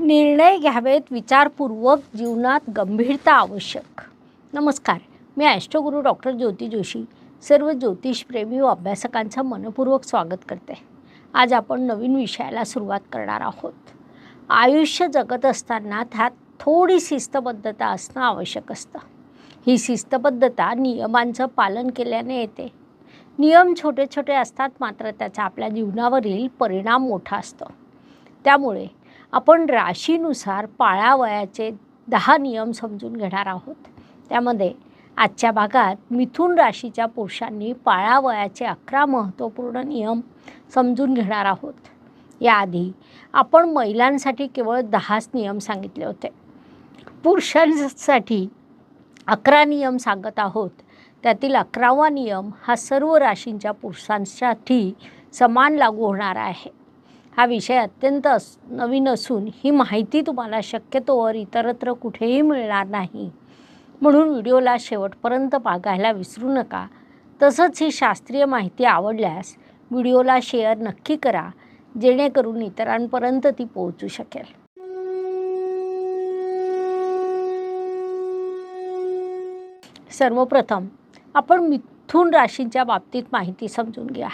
निर्णय घ्यावेत विचारपूर्वक जीवनात गंभीरता आवश्यक. नमस्कार मी ॲस्ट्रोगुरू डॉक्टर ज्योती जोशी सर्व ज्योतिषप्रेमी व अभ्यासकांचं मनपूर्वक स्वागत करते. आज आपण नवीन विषयाला सुरुवात करणार आहोत. आयुष्य जगत असताना त्यात थोडी शिस्तबद्धता असणं आवश्यक असतं. ही शिस्तबद्धता नियमांचं पालन केल्याने येते. नियम छोटे छोटे असतात मात्र त्याचा आपल्या जीवनावरील परिणाम मोठा असतो. त्यामुळे आपण राशीनुसार पाळावयाचे दहा नियम समजून घेणार आहोत. त्यामध्ये आजच्या भागात मिथुन राशीच्या पुरुषांनी पाळावयाचे अकरा महत्त्वपूर्ण नियम समजून घेणार आहोत. याआधी आपण महिलांसाठी केवळ दहाच नियम सांगितले होते. पुरुषांसाठी अकरा नियम सांगत आहोत. त्यातील अकरावा नियम हा सर्व राशींच्या पुरुषांसाठी समान लागू होणार आहे. हा विषय अत्यंत अस नवीन असून ही माहिती तुम्हाला शक्यतोवर इतरत्र कुठेही मिळणार नाही. म्हणून व्हिडिओला शेवटपर्यंत बघायला विसरू नका. तसंच ही शास्त्रीय माहिती आवडल्यास व्हिडिओला शेअर नक्की करा जेणेकरून इतरांपर्यंत ती पोहोचू शकेल. सर्वप्रथम आपण मिथून राशींच्या बाबतीत माहिती समजून घ्या.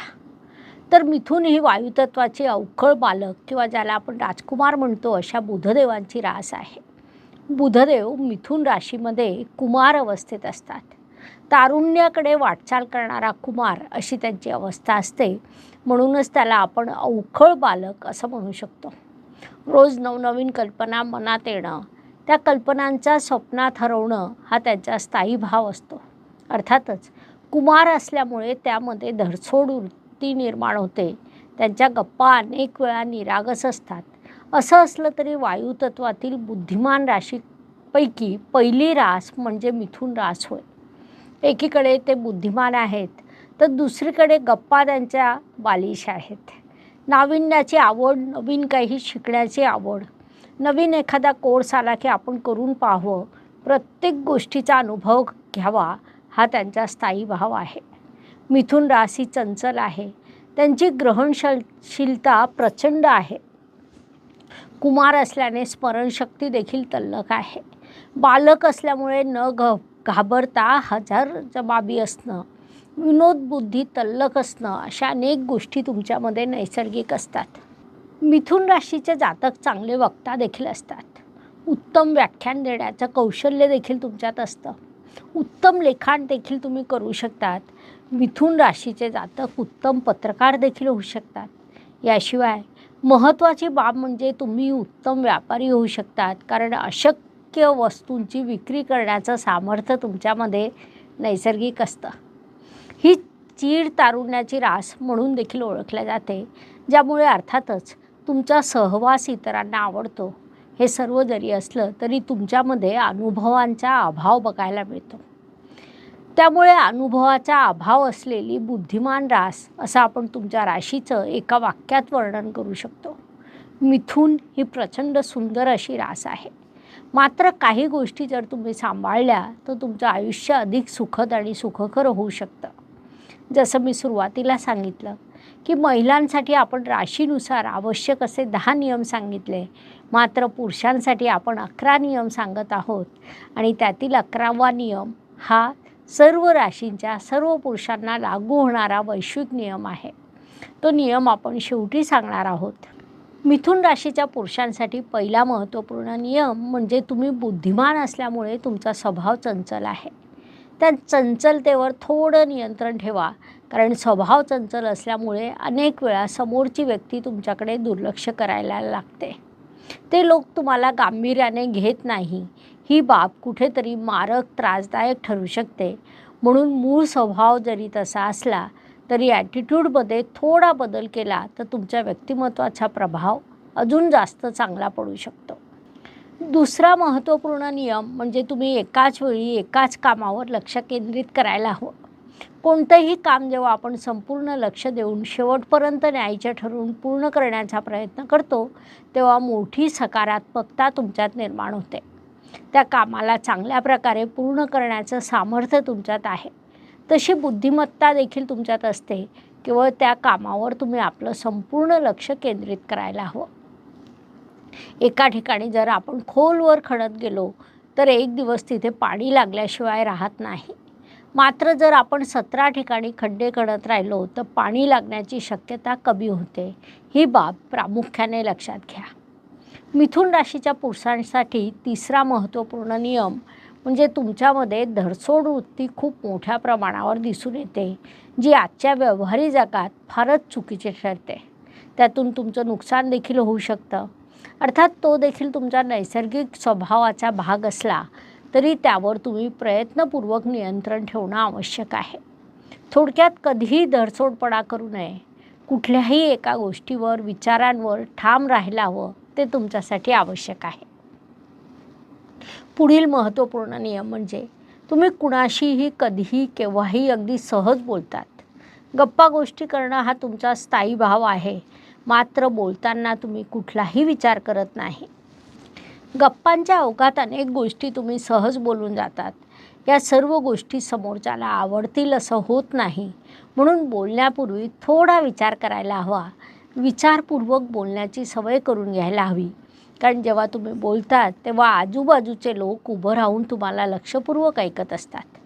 तर मिथून ही वायुतत्वाची अवखळ बालक किंवा ज्याला आपण राजकुमार म्हणतो अशा बुधदेवांची रास आहे. बुधदेव मिथून राशीमध्ये कुमार अवस्थेत असतात. तारुण्याकडे वाटचाल करणारा कुमार अशी त्यांची अवस्था असते. म्हणूनच त्याला आपण अवखळ बालक असं म्हणू शकतो. रोज नवनवीन कल्पना मनात येणं त्या कल्पनांचा स्वप्नात हरवणं हा त्यांचा स्थायी भाव असतो. अर्थातच कुमार असल्यामुळे त्यामध्ये धडसोड वृत्ती निर्माण होते. त्यांच्या गप्पा अनेक वेळा निरागस असतात. असं असलं तरी वायुतत्वातील बुद्धिमान राशीपैकी पहिली रास म्हणजे मिथून रास होय. एकीकडे ते बुद्धिमान आहेत तर दुसरीकडे गप्पा त्यांच्या बालिश आहेत. नाविन्याची आवड नवीन काही शिकण्याची आवड. नवीन एखादा कोर्स आला की आपण करून पाहावं. प्रत्येक गोष्टीचा अनुभव घ्यावा हा त्यांचा स्थायी भाव आहे. मिथुन राशी चंचल आहे. त्यांची ग्रहणशीलता प्रचंड आहे. कुमार असल्याने स्मरणशक्ती देखील तल्लक आहे. बालक असल्यामुळे न घ घाबरता हजार जबाबी असणं विनोदबुद्धी तल्लक असणं अशा अनेक गोष्टी तुमच्यामध्ये नैसर्गिक असतात. मिथुन राशीचे जातक चांगले वक्ता देखील असतात. उत्तम व्याख्यान देण्याचं कौशल्य देखील तुमच्यात असतं. उत्तम लेखाण देखील तुम्ही करू शकतात. मिथुन राशीचे जातक उत्तम पत्रकार देखील होऊ शकतात. याशिवाय महत्त्वाची बाब म्हणजे तुम्ही उत्तम व्यापारी होऊ शकतात कारण अशक्य वस्तूंची विक्री करण्याचं सामर्थ्य तुमच्यामध्ये नैसर्गिक असतं. ही चीड तारुण्याची रास म्हणून देखील ओळखल्या जाते ज्यामुळे अर्थातच तुमचा सहवास इतरांना आवडतो. हे सर्व जरी असलं तरी तुमच्यामध्ये अनुभवांचा अभाव बघायला मिळतो. त्यामुळे अनुभवाचा अभाव असलेली बुद्धिमान रास असं आपण तुमच्या राशीचं एका वाक्यात वर्णन करू शकतो. मिथून ही प्रचंड सुंदर अशी रास आहे. मात्र काही गोष्टी जर तुम्ही सांभाळल्या तर तुमचं आयुष्य अधिक सुखद आणि सुखकर होऊ शकतं. जसं मी सुरुवातीला सांगितलं की महिलांसाठी आपण राशीनुसार आवश्यक असे दहा नियम सांगितले. मात्र पुरुषांसाठी आपण अकरा नियम सांगत आहोत आणि त्यातील अकरावा नियम हा सर्व राशींच्या सर्व पुरुषांना लागू होणारा वैश्विक नियम आहे. तो नियम आपण शेवटी सांगणार आहोत. मिथुन राशीच्या पुरुषांसाठी पहिला महत्त्वपूर्ण नियम म्हणजे तुम्ही बुद्धिमान असल्यामुळे तुमचा स्वभाव चंचल आहे. त्या चंचलतेवर थोडं नियंत्रण ठेवा कारण स्वभाव चंचल असल्यामुळे अनेक वेळा समोरची व्यक्ती तुमच्याकडे दुर्लक्ष करायला लागते. ते लोक तुम्हाला गांभीर्याने घेत नाही ही बाब कुठेतरी मारक त्रासदायक ठरू शकते. म्हणून मूळ स्वभाव जरी तसा असला तरी ॲटिट्यूडमध्ये थोडा बदल केला तर तुमच्या व्यक्तिमत्वाचा प्रभाव अजून जास्त चांगला पडू शकतो. दुसरा महत्त्वपूर्ण नियम म्हणजे तुम्ही एकाच वेळी एकाच कामावर लक्ष केंद्रित करायला हवं. कोणतंही काम जेव्हा आपण संपूर्ण लक्ष देऊन शेवटपर्यंत न्यायचे ठरवून पूर्ण करण्याचा प्रयत्न करतो तेव्हा मोठी सकारात्मकता तुमच्यात निर्माण होते. त्या कामाला चांगल्या प्रकारे पूर्ण करण्याचं सामर्थ्य तुमच्यात आहे. तशी बुद्धिमत्ता देखील तुमच्यात असते केवळ त्या कामावर तुम्ही आपलं संपूर्ण लक्ष केंद्रित करायला हवं. एका ठिकाणी जर आपण खोलवर खणत गेलो तर एक दिवस तिथे पाणी लागल्याशिवाय राहत नाही. मात्र जर आपण सतरा ठिकाणी खड्डे खणत राहिलो तर पाणी लागण्याची शक्यता कमी होते. ही बाब प्रामुख्याने लक्षात घ्या. मिथुन राशीच्या पुरुषांसाठी तिसरा महत्त्वपूर्ण नियम म्हणजे तुमच्यामध्ये धडसोड वृत्ती खूप मोठ्या प्रमाणावर दिसून येते जी आजच्या व्यवहारी जगात फारच चुकीची ठरते. त्यातून तुमचं नुकसान देखील होऊ शकतं. अर्थात तो देखील तुमचा नैसर्गिक स्वभावाचा भाग असला तरी त्यावर तुम्ही प्रयत्नपूर्वक नियंत्रण ठेवणं आवश्यक आहे. थोडक्यात कधीही धडसोडपणा करू नये. कुठल्याही एका गोष्टीवर विचारांवर ठाम राहायला हवं. ते तुमच्यासाठी आवश्यक आहे. पुढील महत्त्वपूर्ण नियम म्हणजे तुम्ही कुणाशीही कधीही केव्हाही अगदी सहज बोलतात. गप्पा गोष्टी करणं हा तुमचा स्थायी भाव आहे. मात्र बोलताना तुम्ही कुठलाही विचार करत नाही. गप्पांच्या अवघात अनेक गोष्टी तुम्ही सहज बोलून जातात. या सर्व गोष्टी समोरच्याला आवडतील असं होत नाही. म्हणून बोलण्यापूर्वी थोडा विचार करायला हवा. विचारपूर्वक बोलण्याची सवय करून घ्यायला हवी. कारण जेव्हा तुम्ही बोलतात तेव्हा आजूबाजूचे लोक उभं राहून तुम्हाला लक्षपूर्वक ऐकत असतात.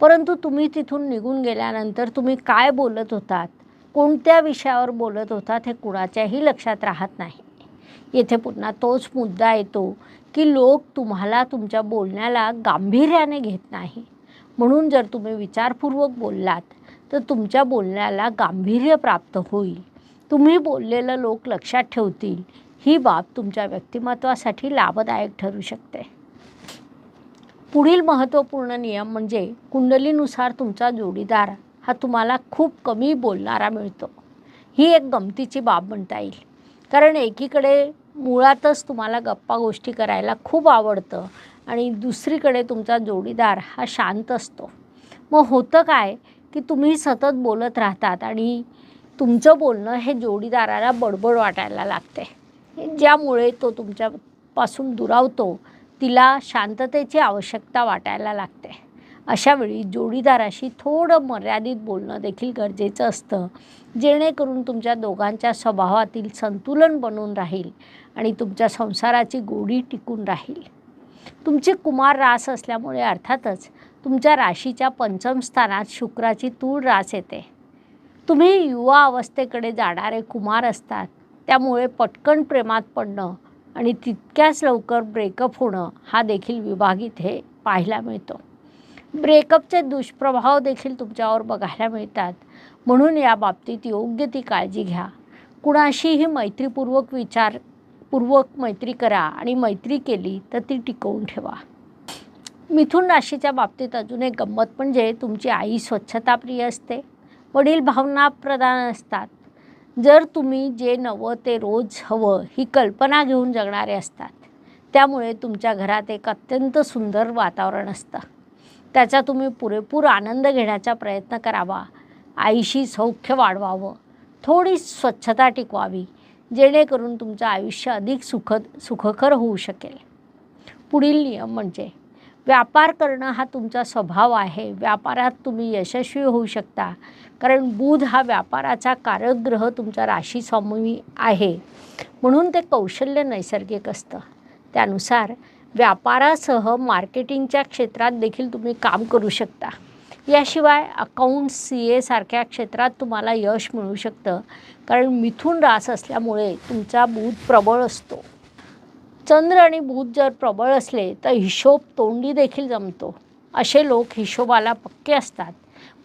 परंतु तुम्ही तिथून निघून गेल्यानंतर तुम्ही काय बोलत होतात कोणत्या विषयावर बोलत होतात हे कुणाच्याही लक्षात राहत नाही. येथे पुन्हा तोच मुद्दा येतो की लोक तुम्हाला तुमच्या बोलण्याला गांभीर्याने घेत नाही. म्हणून जर तुम्ही विचारपूर्वक बोललात तर तुमच्या बोलण्याला गांभीर्य प्राप्त होईल. तुम्ही बोललेलं लोक लक्षात ठेवतील. ही बाब तुमच्या व्यक्तिमत्वासाठी लाभदायक ठरू शकते. पुढील महत्त्वपूर्ण नियम म्हणजे कुंडलीनुसार तुमचा जोडीदार हा तुम्हाला खूप कमी बोलणारा मिळतो. ही एक गमतीची बाब म्हणता येईल. कारण एकीकडे मुळातच तुम्हाला गप्पा गोष्टी करायला खूप आवडतं आणि दुसरीकडे तुमचा जोडीदार हा शांत असतो. मग होतं काय की तुम्ही सतत बोलत राहतात आणि तुमचं बोलणं हे जोडीदाराला बडबड वाटायला लागते. ज्यामुळे तो तुमच्यापासून दुरावतो तिला शांततेची आवश्यकता वाटायला लागते. अशावेळी जोडीदाराशी थोडं मर्यादित बोलणं देखील गरजेचं असतं. जेणेकरून तुमच्या दोघांच्या स्वभावातील संतुलन बनून राहील आणि तुमच्या संसाराची गोडी टिकून राहील. तुमची कुमार रास असल्यामुळे अर्थातच तुमच्या राशीच्या पंचम स्थानात शुक्राची तूळ रास येते. तुम्ही युवा अवस्थेकडे जाणारे कुमार असतात. त्यामुळे पटकन प्रेमात पडणं आणि तितक्याच लवकर ब्रेकअप होणं हा देखील विभाग इथे पाहायला मिळतो. ब्रेकअपचे दुष्प्रभाव देखील तुमच्यावर बघायला मिळतात. म्हणून या बाबतीत योग्य ती काळजी घ्या. कुणाशीही मैत्रीपूर्वक विचारपूर्वक मैत्री करा आणि मैत्री केली तर ती टिकवून ठेवा. मिथुन राशीच्या बाबतीत अजून एक गंमत म्हणजे तुमची आई स्वच्छताप्रिय असते. वडील भावना प्रदान असतात. जर तुम्ही जे नवं ते रोज हवं ही कल्पना घेऊन जगणारे असतात त्यामुळे तुमच्या घरात एक अत्यंत सुंदर वातावरण असतं. त्याचा तुम्ही पुरेपूर आनंद घेण्याचा प्रयत्न करावा. आईशी सौख्य वाढवावं. थोडी स्वच्छता टिकवावी जेणेकरून तुमचं आयुष्य अधिक सुखद सुखकर होऊ शकेल. पुढील नियम म्हणजे व्यापार करणं हा तुमचा स्वभाव आहे. व्यापारात तुम्ही यशस्वी होऊ शकता. कारण बुध हा व्यापाराचा कारक ग्रह तुमच्या राशीस्वामी आहे. म्हणून ते कौशल्य नैसर्गिक असतं. त्यानुसार व्यापारासह मार्केटिंगच्या क्षेत्रात देखील तुम्ही काम करू शकता. याशिवाय अकाउंट सी एसारख्या क्षेत्रात तुम्हाला यश मिळू शकतं. कारण मिथून रास असल्यामुळे तुमचा बुध प्रबळ असतो. चंद्र आणि बुध जर प्रबळ असले तर हिशोब तोंडी देखील जमतो. असे लोक हिशोबाला पक्के असतात.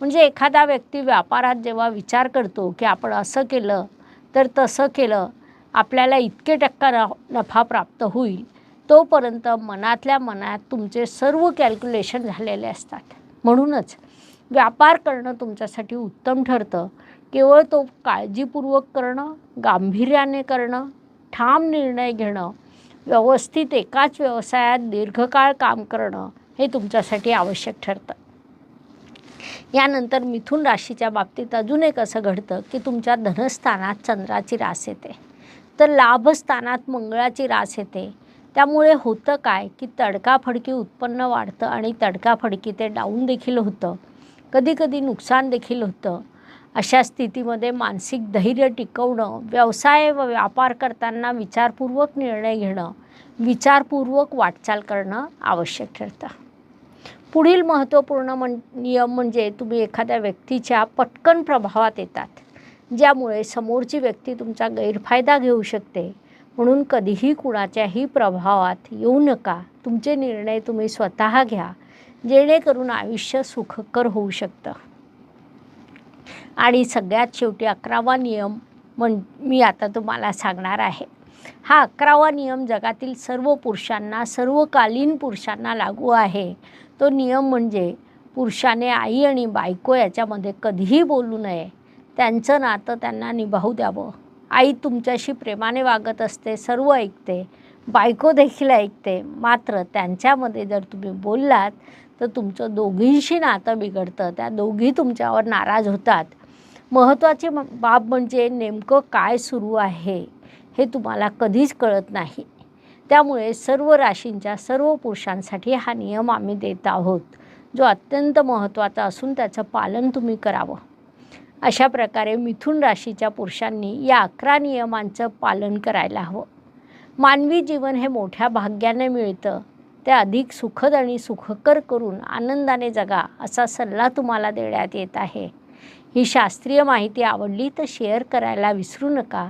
म्हणजे एखादा व्यक्ती व्यापारात जेव्हा विचार करतो की आपण असं केलं तर तसं केलं आपल्याला इतके टक्का नफा प्राप्त होईल तोपर्यंत मनातल्या मनात तुमचे सर्व कॅल्क्युलेशन झालेले असतात. म्हणूनच व्यापार करणं तुमच्यासाठी उत्तम ठरतं. केवळ तो काळजीपूर्वक करणं गांभीर्याने करणं ठाम निर्णय घेणं व्यवस्थित एकाच व्यवसायात दीर्घकाळ काम करणं हे तुमच्यासाठी आवश्यक ठरतं. यानंतर मिथुन राशीच्या बाबतीत अजून एक असं घडतं की तुमच्या धनस्थानात चंद्राची रास येते. तर लाभस्थानात मंगळाची रास येते. त्यामुळे होतं काय की तडकाफडकी उत्पन्न वाढतं आणि तडकाफडकी ते डाऊन देखील होतं. कधीकधी नुकसान देखील होतं. अशा स्थितीमध्ये मानसिक धैर्य टिकवणं व्यवसाय व व्यापार करताना विचारपूर्वक निर्णय घेणं विचारपूर्वक वाटचाल करणं आवश्यक ठरतं. पुढील महत्त्वपूर्ण म्हण नियम म्हणजे तुम्ही एखाद्या व्यक्तीच्या पटकन प्रभावात येतात. ज्यामुळे समोरची व्यक्ती तुमचा गैरफायदा घेऊ शकते. म्हणून कधीही कुणाच्याही प्रभावात येऊ नका. तुमचे निर्णय तुम्ही स्वतः घ्या. जेणेकरून आयुष्य सुखकर होऊ शकतं. आणि सगळ्यात शेवटी अकरावा नियम म्हण मी आता तुम्हाला सांगणार आहे. हा अकरावा नियम जगातील सर्व पुरुषांना सर्वकालीन पुरुषांना लागू आहे. तो नियम म्हणजे पुरुषाने आई आणि बायको याच्यामध्ये कधीही बोलू नये. त्यांचं नातं त्यांना निभावू द्यावं. आई तुमच्याशी प्रेमाने वागत असते सर्व ऐकते. बायको देखील ऐकते. मात्र त्यांच्यामध्ये जर तुम्ही बोललात तर तुमचं दोघींशी नातं बिघडतं. त्या दोघी तुमच्यावर नाराज होतात. महत्त्वाची म- बाब म्हणजे नेमकं काय सुरू आहे? हे तुम्हाला कधीच कळत नाही. त्यामुळे सर्व राशींच्या सर्व पुरुषांसाठी हा नियम आम्ही देत आहोत. जो अत्यंत महत्त्वाचा असून त्याचं पालन तुम्ही करावं. अशा प्रकारे मिथुन राशीच्या पुरुषांनी या अकरा नियमांचं पालन करायला हवं. मानवी जीवन हे मोठ्या भाग्याने मिळतं. ते अधिक सुखद आणि सुखकर करून आनंदाने जगा असा सल्ला तुम्हाला देण्यात येत आहे. ही शास्त्रीय माहिती आवडली तर शेअर करायला विसरू नका.